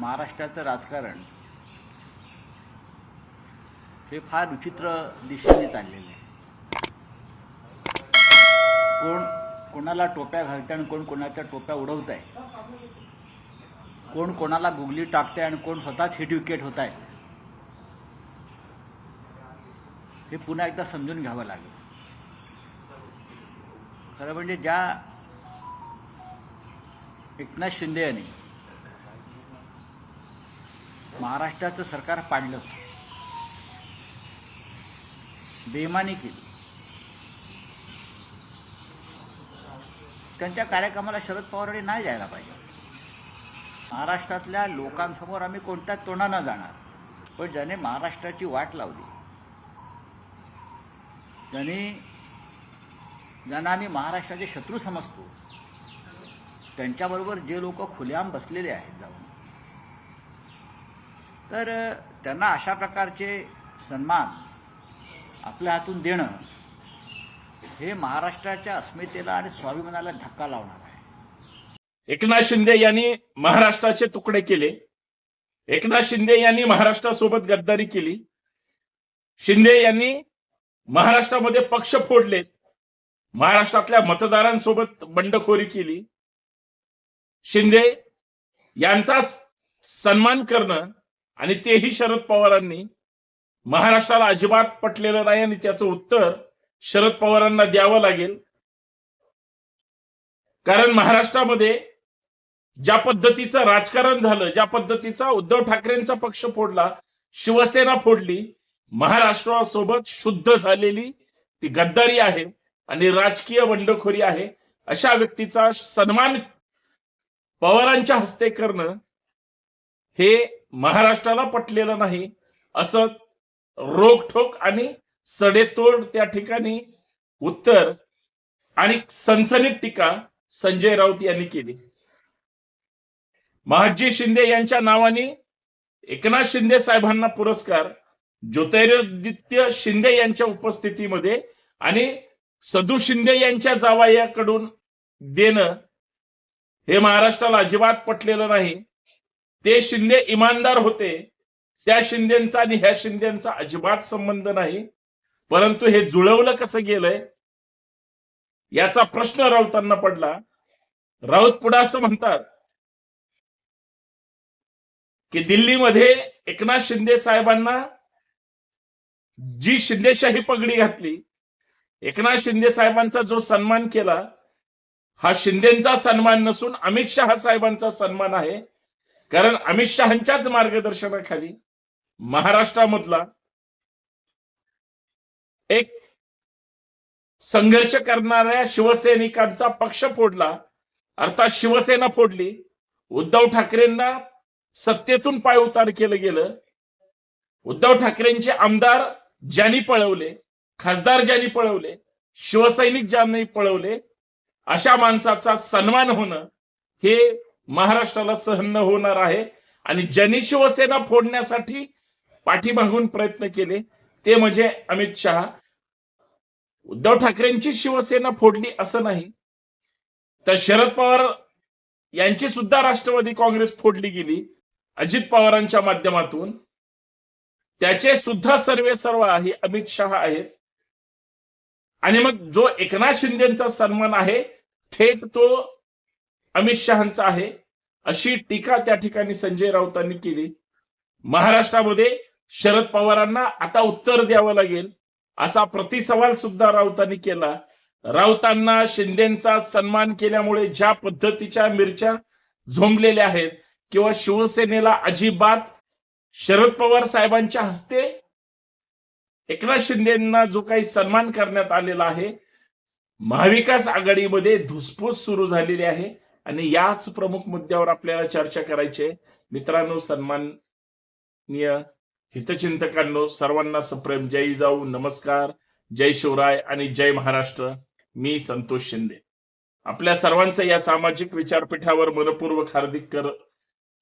महाराष्ट्राचं राजकारण हे फार विचित्र दिशेने चाललेलं आहे. कोण कोणाला टोप्या घालते आणि कोण कोणाच्या टोप्या उडवत आहे कोण कोणाला गुगली टाकते आणि कोण स्वतःच हिट विकेट होत आहे हे पुन्हा एकदा समजून घ्यावं लागेल. खरं म्हणजे ज्या एकनाथ शिंदे यांनी महाराष्ट्राचं सरकार पाडलं. बेमानी केली. त्यांच्या कार्यक्रमाला शरद पवारांनी नाही जायला पाहिजे. महाराष्ट्रातल्या लोकांसमोर आम्ही कोणत्या तोंडानं जाणार? पण ज्याने महाराष्ट्राची वाट लावली ज्यांनी ज्यांना आम्ही महाराष्ट्राचे शत्रू समजतो त्यांच्याबरोबर जे लोक खुलेआम बसलेले आहेत जाऊन तर त्यांना अशा प्रकारचे सन्मान आपल्या हातून देणं हे महाराष्ट्राच्या अस्मितेला आणि स्वाभिमानाला धक्का लावणार आहे. एकनाथ शिंदे यांनी महाराष्ट्राचे तुकडे केले. एकनाथ शिंदे यांनी महाराष्ट्रासोबत गद्दारी केली. शिंदे यांनी महाराष्ट्रामध्ये पक्ष फोडलेत. महाराष्ट्रातल्या मतदारांसोबत बंडखोरी केली. शिंदे यांचा सन्मान करणं आणि तेही शरद पवारांनी. महाराष्ट्राला अजिबात पटलेलं नाही आणि त्याचं उत्तर शरद पवारांना द्यावं लागेल. कारण महाराष्ट्रामध्ये ज्या पद्धतीचं राजकारण झालं ज्या पद्धतीचा उद्धव ठाकरेंचा पक्ष फोडला शिवसेना फोडली महाराष्ट्रासोबत शुद्ध झालेली ती गद्दारी आहे आणि राजकीय बंडखोरी आहे अशा व्यक्तीचा सन्मान पवारांच्या हस्ते करणं हे महाराष्ट्राला पटलेलं नाही. असं रोखठोक आणि सडेतोड त्या ठिकाणी उत्तर आणि सनसनीत टीका संजय राऊत यांनी केली. महाजी शिंदे यांच्या नावाने एकनाथ शिंदे साहेबांना पुरस्कार ज्योतिरादित्य शिंदे यांच्या उपस्थितीमध्ये आणि सदू शिंदे यांच्या जावायाकडून देणं हे महाराष्ट्राला अजिबात पटलेलं नाही. ते शिंदे इमानदार होते. त्या शिंदेचा आणि ह्या शिंदेचा अजिबात संबंध नाही. परंतु हे जुळवलं कसं गेलंय? याचा प्रश्न राऊतांना पडला. राऊत पुढे असं म्हणतात की दिल्लीमध्ये एकनाथ शिंदे साहेबांना जी शिंदेशाही पगडी घातली एकनाथ शिंदे साहेबांचा जो सन्मान केला हा शिंदेचा सन्मान नसून अमित शहा साहेबांचा सन्मान आहे. कारण अमित शहांच्याच मार्गदर्शनाखाली महाराष्ट्रामधला एक संघर्ष करणाऱ्या शिवसैनिकांचा पक्ष फोडला. अर्थात शिवसेना फोडली. उद्धव ठाकरेंना सत्तेतून पाय उतार केलं गेलं. उद्धव ठाकरेंचे आमदार ज्यांनी पळवले खासदार ज्यांनी पळवले शिवसैनिक ज्यांनी पळवले अशा माणसाचा सन्मान होणं हे महाराष्ट्राला सहन न होणार आहे. आणि ज्यांनी शिवसेना फोडण्यासाठी पाठीमागून प्रयत्न केले ते म्हणजे अमित शहा. उद्धव ठाकरेंची शिवसेना फोडली असं नाही. तर शरद पवार यांची सुद्धा राष्ट्रवादी काँग्रेस फोडली गेली अजित पवारांच्या माध्यमातून. त्याचे सुद्धा सर्वे सर्व आहे अमित शहा आहेत. आणि मग जो एकनाथ शिंदेचा सन्मान आहे थेट तो अमित शहांचा आहे. अशी टीका त्या ठिकाणी संजय राऊतांनी केली. महाराष्ट्रामध्ये शरद पवारांना आता उत्तर द्यावं लागेल असा प्रतिसवाल सुद्धा राऊतांनी केला. राऊतांना शिंदेचा सन्मान केल्यामुळे ज्या पद्धतीच्या मिरच्या झोंबलेल्या आहेत किंवा शिवसेनेला अजिबात शरद पवार साहेबांच्या हस्ते एकनाथ शिंदेना जो काही सन्मान करण्यात आलेला आहे महाविकास आघाडीमध्ये धुसफूस सुरू झालेली आहे. आणि याच प्रमुख मुद्द्यावर आपल्याला चर्चा करायची आहे. मित्रांनो सन्माननीय हितचिंतकांनो सर्वांना सप्रेम. जय जाऊ. नमस्कार. जय शिवराय आणि जय महाराष्ट्र. मी संतोष शिंदे. आपल्या सर्वांचं या सामाजिक विचारपीठावर मनपूर्वक हार्दिक कर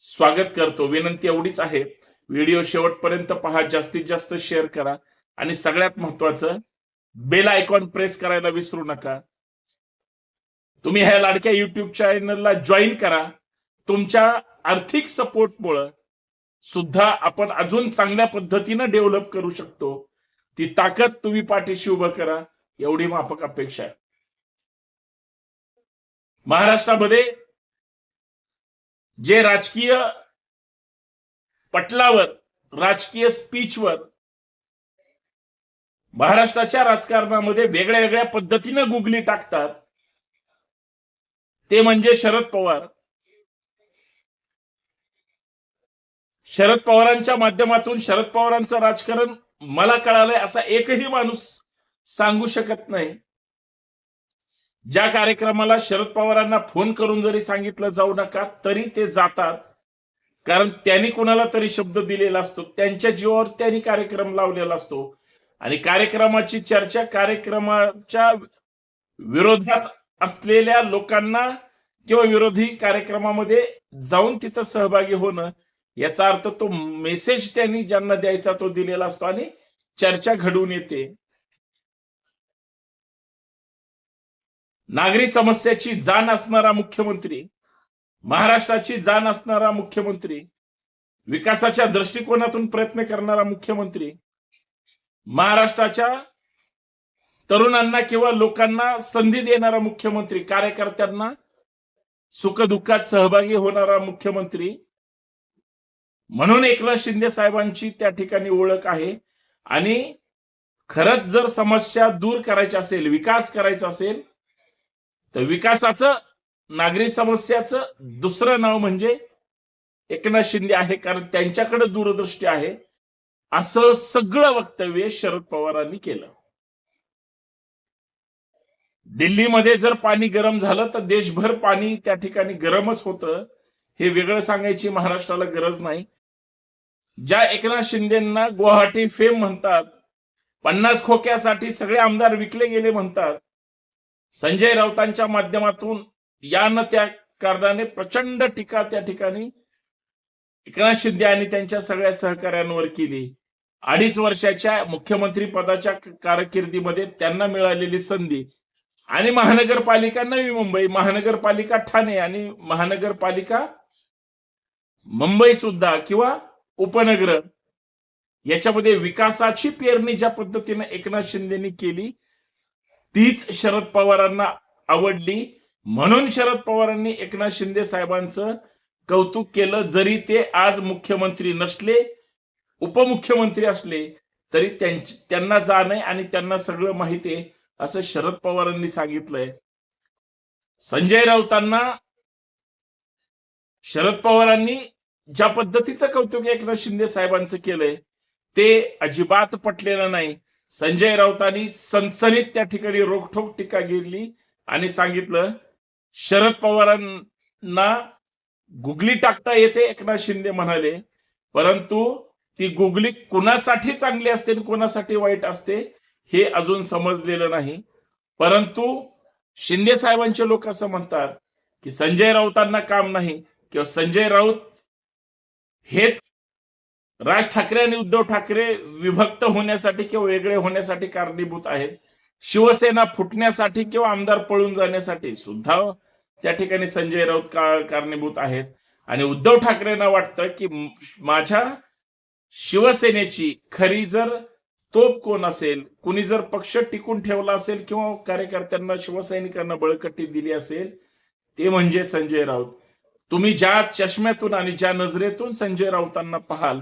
स्वागत करतो. विनंती एवढीच आहे. व्हिडिओ शेवटपर्यंत पहा. जास्तीत जास्त शेअर करा. आणि सगळ्यात महत्वाचं बेल आयकॉन प्रेस करायला विसरू नका. तुम्ही ह्या लाडक्या युट्यूब चॅनलला जॉईन करा. तुमच्या आर्थिक सपोर्टमुळं सुद्धा आपण अजून चांगल्या पद्धतीनं डेव्हलप करू शकतो. ती ताकद तुम्ही पाठीशी उभं करा. एवढी माफक अपेक्षा आहे. महाराष्ट्रामध्ये जे राजकीय पटलावर राजकीय स्पीचवर महाराष्ट्राच्या राजकारणामध्ये वेगळ्या वेगळ्या पद्धतीनं गुगली टाकतात ते म्हणजे शरद पवार. शरद पवारांच्या माध्यमातून शरद पवारांचं राजकारण मला कळालंय असा एकही माणूस सांगू शकत नाही. ज्या कार्यक्रमाला शरद पवारांना फोन करून जरी सांगितलं जाऊ नका तरी ते जातात. कारण त्यांनी कोणाला तरी शब्द दिलेला असतो त्यांच्या जीवावर त्यांनी कार्यक्रम लावलेला असतो. आणि कार्यक्रमाची चर्चा कार्यक्रमाच्या विरोधात असलेल्या लोकांना किंवा विरोधी कार्यक्रमामध्ये जाऊन तिथं सहभागी होणं याचा अर्थ तो मेसेज त्यांनी ज्यांना द्यायचा तो दिलेला असतो आणि चर्चा घडून येते. नागरी समस्याची जाण असणारा मुख्यमंत्री महाराष्ट्राची जाण असणारा मुख्यमंत्री विकासाच्या दृष्टिकोनातून प्रयत्न करणारा मुख्यमंत्री महाराष्ट्राच्या तरुणांना किंवा लोकांना संधी देणारा मुख्यमंत्री कार्यकर्त्यांना सुखदुःखात सहभागी होणारा मुख्यमंत्री म्हणून एकनाथ शिंदे साहेबांची त्या ठिकाणी ओळख आहे. आणि खरंच जर समस्या दूर करायची असेल विकास करायचा असेल तर विकासाचं नागरी समस्याचं दुसरं नाव म्हणजे एकनाथ शिंदे आहे कारण त्यांच्याकडे दूरदृष्टी आहे. असं सगळं वक्तव्य शरद पवारांनी केलं. दिल्लीमध्ये जर पाणी गरम झालं तर देशभर पाणी त्या ठिकाणी गरमच होतं. हे वेगळं सांगायची महाराष्ट्राला गरज नाही. ज्या एकनाथ शिंदेना गुवाहाटी फेम म्हणतात पन्नास खोक्यासाठी सगळे आमदार विकले गेले म्हणतात संजय राऊतांच्या माध्यमातून या न त्या कारणाने प्रचंड टीका त्या ठिकाणी एकनाथ शिंदे आणि त्यांच्या सगळ्या सहकाऱ्यांवर केली. अडीच वर्षाच्या मुख्यमंत्री पदाच्या कारकिर्दीमध्ये त्यांना मिळालेली संधी आणि महानगरपालिका नवी मुंबई महानगरपालिका ठाणे आणि महानगरपालिका मुंबई सुद्धा किंवा उपनगर याच्यामध्ये विकासाची पेरणी ज्या पद्धतीने एकनाथ शिंदेनी केली तीच शरद पवारांना आवडली. म्हणून शरद पवारांनी एकनाथ शिंदे साहेबांचं कौतुक केलं. जरी ते आज मुख्यमंत्री नसले उपमुख्यमंत्री असले तरी त्यांची त्यांना जाण आणि त्यांना सगळं माहिती आहे. असं शरद पवारांनी सांगितलंय. संजय राऊतांना शरद पवारांनी ज्या पद्धतीचं कौतुक एकनाथ शिंदे साहेबांचं केलंय ते अजिबात पटलेलं नाही. संजय राऊतांनी सनसनीत त्या ठिकाणी रोखठोक टीका केली आणि सांगितलं शरद पवारांना गुगली टाकता येते एकनाथ शिंदे म्हणाले. परंतु ती गुगली कुणासाठी चांगली असते आणि कुणासाठी वाईट असते हे अजून समजलेलं नाही. परंतु शिंदे साहेबांचे लोक असं म्हणतात की संजय राऊतांना काम नाही किंवा संजय राऊत हेच राज ठाकरे आणि उद्धव ठाकरे विभक्त होण्यासाठी किंवा वेगळे होण्यासाठी कारणीभूत आहेत. शिवसेना फुटण्यासाठी किंवा आमदार पळून जाण्यासाठी सुद्धा त्या ठिकाणी संजय राऊत का कारणीभूत आहेत. आणि उद्धव ठाकरेंना वाटतं की माझ्या शिवसेनेची खरी जर तोप कोण असेल? कुणी जर पक्ष टिकून ठेवला असेल किंवा कार्यकर्त्यांना शिवसैनिकांना बळकटी दिली असेल ते म्हणजे संजय राऊत. तुम्ही ज्या चष्म्यातून आणि ज्या नजरेतून संजय राऊतांना पाहाल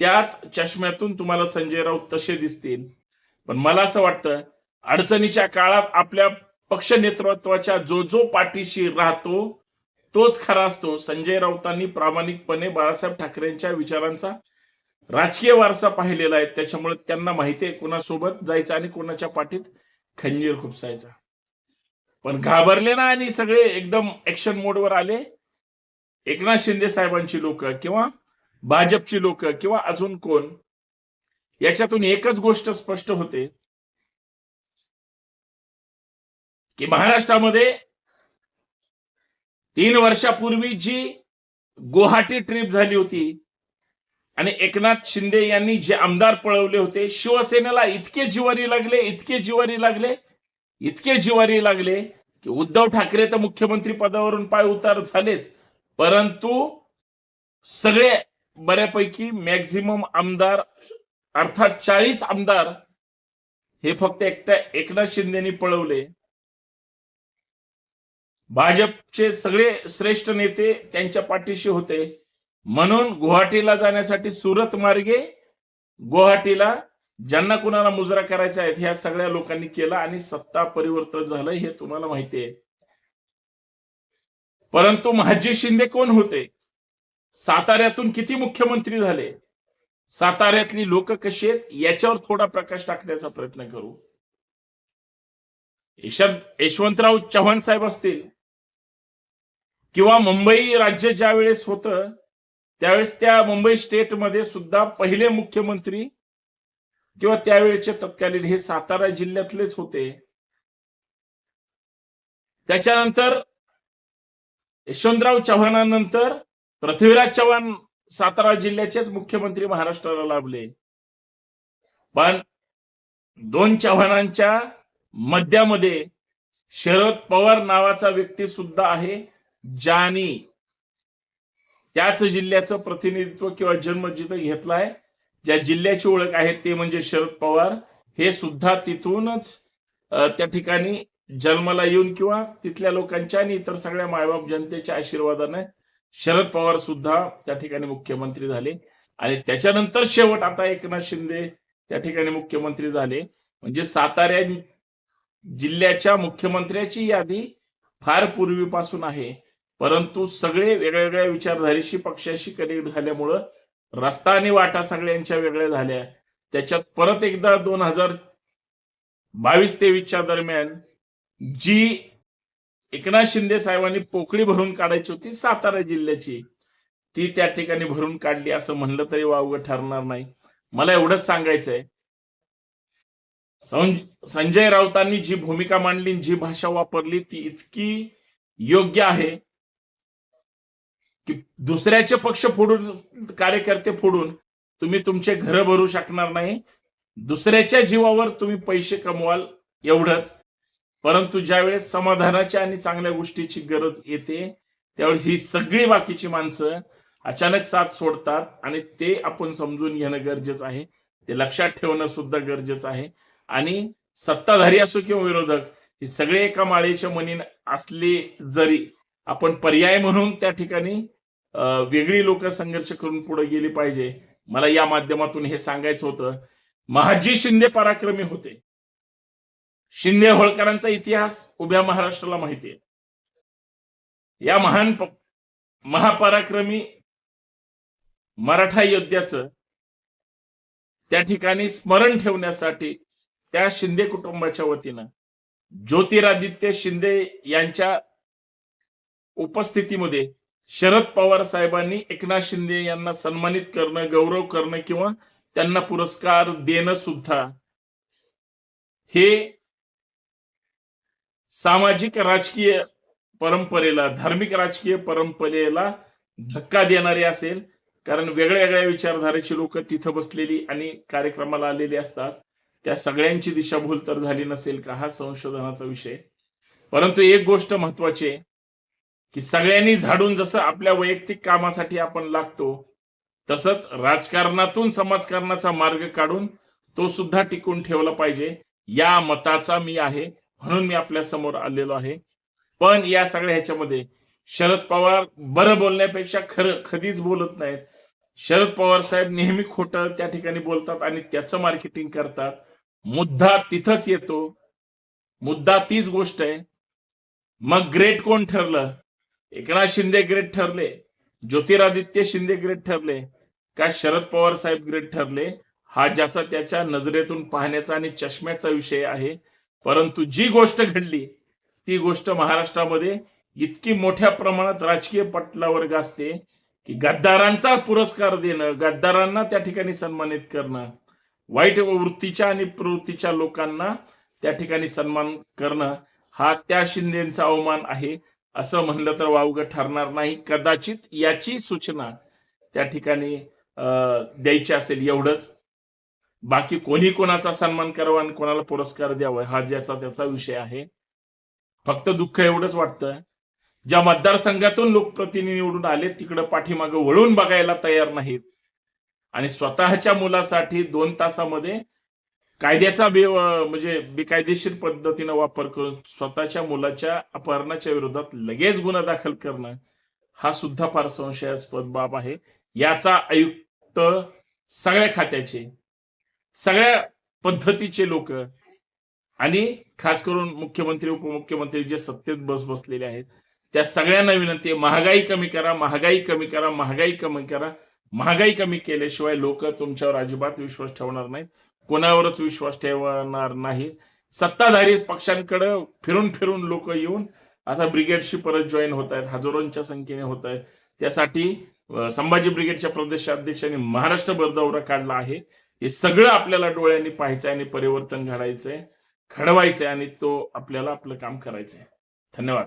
त्याच चष्म्यातून तुम्हाला संजय राऊत तसे दिसतील. पण मला असं वाटतं अडचणीच्या काळात आपल्या पक्ष नेतृत्वाच्या जो जो पाठीशी राहतो तोच खरा असतो. संजय राऊतांनी प्रामाणिकपणे बाळासाहेब ठाकरेंच्या विचारांचा राजकीय वारसा पाहिलेला आहे. त्याच्यामुळे त्यांना माहिती आहे कोणासोबत जायचं आणि कोणाच्या पाठीत खंजीर खुपसायचा. पण घाबरले ना आणि सगळे एकदम ऍक्शन मोडवर आले. एकनाथ शिंदे साहेबांची लोक किंवा भाजपची लोक किंवा अजून कोण याच्यातून एकच गोष्ट स्पष्ट होते. की महाराष्ट्रामध्ये तीन वर्षापूर्वी जी गुवाहाटी ट्रिप झाली होती आणि एकनाथ शिंदे यांनी जे आमदार पळवले होते शिवसेनेला इतके जिवारी लागले इतके जिवारी लागले इतके जिवारी लागले की उद्धव ठाकरे तर मुख्यमंत्री पदावरून पाय उतार झालेच. परंतु सगळे बऱ्यापैकी मॅक्झिमम आमदार अर्थात चाळीस आमदार हे फक्त एकट्या एकनाथ शिंदेनी पळवले. भाजपचे सगळे श्रेष्ठ नेते त्यांच्या पाठीशी होते. म्हणून गुवाहाटीला जाण्यासाठी सुरत मार्गे गुवाहाटीला ज्यांना कुणाला मुजरा करायचा आहे ह्या सगळ्या लोकांनी केला आणि सत्ता परिवर्तन झालं हे तुम्हाला माहिती आहे. परंतु महाजी शिंदे कोण होते? साताऱ्यातून किती मुख्यमंत्री झाले? साताऱ्यातली लोक कशी आहेत? याच्यावर थोडा प्रकाश टाकण्याचा प्रयत्न करू. यशवंतराव चव्हाण साहेब असतील किंवा मुंबई राज्य ज्या वेळेस होतं त्यावेळेस त्या मुंबई स्टेटमध्ये सुद्धा पहिले मुख्यमंत्री किंवा त्यावेळेचे तत्कालीन हे सातारा जिल्ह्यातलेच होते. त्याच्यानंतर यशवंतराव चव्हाणानंतर पृथ्वीराज चव्हाण सातारा जिल्ह्याचेच मुख्यमंत्री महाराष्ट्राला लाभले. पण दोन चव्हाणांच्या मध्यामध्ये शरद पवार नावाचा व्यक्ती सुद्धा आहे ज्यानी त्याच जिल्ह्याचं प्रतिनिधित्व किंवा जन्म जिथं घेतलाय ज्या जिल्ह्याची ओळख आहे ते म्हणजे शरद पवार हे सुद्धा तिथूनच त्या ठिकाणी जन्माला येऊन किंवा तिथल्या लोकांच्या आणि इतर सगळ्या मायबाप जनतेच्या आशीर्वादाने शरद पवार सुद्धा त्या ठिकाणी मुख्यमंत्री झाले. आणि त्याच्यानंतर शेवट आता एकनाथ शिंदे त्या ठिकाणी मुख्यमंत्री झाले. म्हणजे सातारा जिल्ह्याच्या मुख्यमंत्र्याची यादी फार पूर्वीपासून आहे. परंतु सगळे वेगवेगळ्या विचारधारेशी पक्षाशी कनेक्ट झाल्यामुळं रस्ता आणि वाटा सगळ्यांच्या वेगळ्या झाल्या. त्याच्यात परत एकदा दोन हजार बावीस तेवीसच्या दरम्यान जी एकनाथ शिंदे साहेबांनी पोकळी भरून काढायची होती सातारा जिल्ह्याची ती त्या ठिकाणी भरून काढली असं म्हणलं तरी वावगं ठरणार नाही. मला एवढंच सांगायचंय. संजय राऊतांनी जी भूमिका मांडली जी भाषा वापरली ती इतकी योग्य आहे. की दुसऱ्याचे पक्ष फोडून कार्यकर्ते फोडून तुम्ही तुमचे घर भरू शकणार नाही. दुसऱ्याच्या जीवावर तुम्ही पैसे कमवाल एवढंच. परंतु ज्यावेळेस समाधानाच्या आणि चांगल्या गोष्टीची गरज येते त्यावेळेस ही सगळी बाकीची माणसं अचानक साथ सोडतात आणि ते आपण समजून घेणं गरजेचं आहे. ते लक्षात ठेवणं सुद्धा गरजेचं आहे. आणि सत्ताधारी असो किंवा विरोधक हे सगळे एका माळेच्या मनीन असले जरी आपण पर्याय म्हणून त्या ठिकाणी वेगळी लोक संघर्ष करून पुढे गेली पाहिजे. मला या माध्यमातून हे सांगायचं होतं. महाजी शिंदे पराक्रमी होते. शिंदे होळकरांचा इतिहास उभ्या महाराष्ट्राला माहिती आहे. या महान महापराक्रमी मराठा योद्ध्याचं त्या ठिकाणी स्मरण ठेवण्यासाठी त्या शिंदे कुटुंबाच्या वतीनं ज्योतिरादित्य शिंदे यांच्या उपस्थितीमध्ये शरद पवार साहेबांनी एकनाथ शिंदे यांना सन्मानित करणं गौरव करणं किंवा त्यांना पुरस्कार देणं सुद्धा हे सामाजिक राजकीय परंपरेला धार्मिक राजकीय परंपरेला धक्का देणारे असेल. कारण वेगळ्या वेगळ्या विचारधारेची लोक तिथं बसलेली आणि कार्यक्रमाला आलेली असतात. त्या सगळ्यांची दिशाभूल तर झाली नसेल का हा संशोधनाचा विषय. परंतु एक गोष्ट महत्वाची आहे. की सगळ्यांनी झाडून जसं आपल्या वैयक्तिक कामासाठी आपण लागतो तसंच राजकारणातून समाजकारणाचा मार्ग काढून तो सुद्धा टिकून ठेवला पाहिजे. या मताचा मी आहे म्हणून मी आपल्यासमोर आलेलो आहे. पण या सगळ्या ह्याच्यामध्ये शरद पवार बरं बोलण्यापेक्षा खरं कधीच बोलत नाहीत. शरद पवार साहेब नेहमी खोटं त्या ठिकाणी बोलतात आणि त्याचं मार्केटिंग करतात. मुद्दा तिथंच येतो. मुद्दा तीच गोष्ट आहे. मग ग्रेट कोण ठरलं? एकनाथ शिंदे ग्रेट ठरले ज्योतिरादित्य शिंदे ग्रेट ठरले का शरद पवार साहेब ग्रेट ठरले हा ज्याचा त्याच्या नजरेतून पाहण्याचा आणि चष्म्याचा विषय आहे. परंतु जी गोष्ट घडली ती गोष्ट महाराष्ट्रामध्ये इतकी मोठ्या प्रमाणात राजकीय पटलावर गाजते की गद्दारांचा पुरस्कार देणं गद्दारांना त्या ठिकाणी सन्मानित करणं वाईट वृत्तीच्या आणि प्रवृत्तीच्या लोकांना त्या ठिकाणी सन्मान करणं हा त्या शिंदेचा अवमान आहे. असं म्हणलं तर वावगं ठरणार नाही. कदाचित याची सूचना त्या ठिकाणी अं, द्यायची असेल एवढंच. बाकी कोणी कोणाचा सन्मान करावा आणि कोणाला पुरस्कार द्यावा हा ज्याचा त्याचा विषय आहे. फक्त दुःख एवढंच वाटतं. ज्या मतदारसंघातून लोकप्रतिनिधी निवडून आले तिकडे पाठीमागं वळून बघायला तयार नाहीत. आणि स्वतःच्या मुलासाठी दोन तासामध्ये कायद्याचा बे म्हणजे बेकायदेशीर पद्धतीनं वापर करून स्वतःच्या मुलाच्या अपहरणाच्या विरोधात लगेच गुन्हा दाखल करणं हा सुद्धा फार संशयास्पद बाब आहे. याचा आयुक्त सगळ्या खात्याचे सगळ्या पद्धतीचे लोक आणि खास करून मुख्यमंत्री उपमुख्यमंत्री जे सत्तेत बस बसलेले आहेत त्या सगळ्यांना विनंती आहे महागाई कमी करा महागाई कमी करा महागाई कमी करा. महागाई कमी केल्याशिवाय लोक तुमच्यावर अजिबात विश्वास ठेवणार नाहीत. कोणावरच विश्वास ठेवणार नाही. सत्ताधारी पक्षांकडे फिरून फिरून लोक येऊन आता ब्रिगेडशी परत जॉईन होत आहेत हजारोंच्या संख्येने होत आहेत त्यासाठी संभाजी ब्रिगेडच्या प्रदेशाध्यक्षांनी महाराष्ट्रभर दौरा काढला आहे. हे सगळं आपल्याला डोळ्यांनी पाहायचं आणि परिवर्तन घडायचंय घडवायचंय आणि तो आपल्याला आपलं काम करायचंय. धन्यवाद.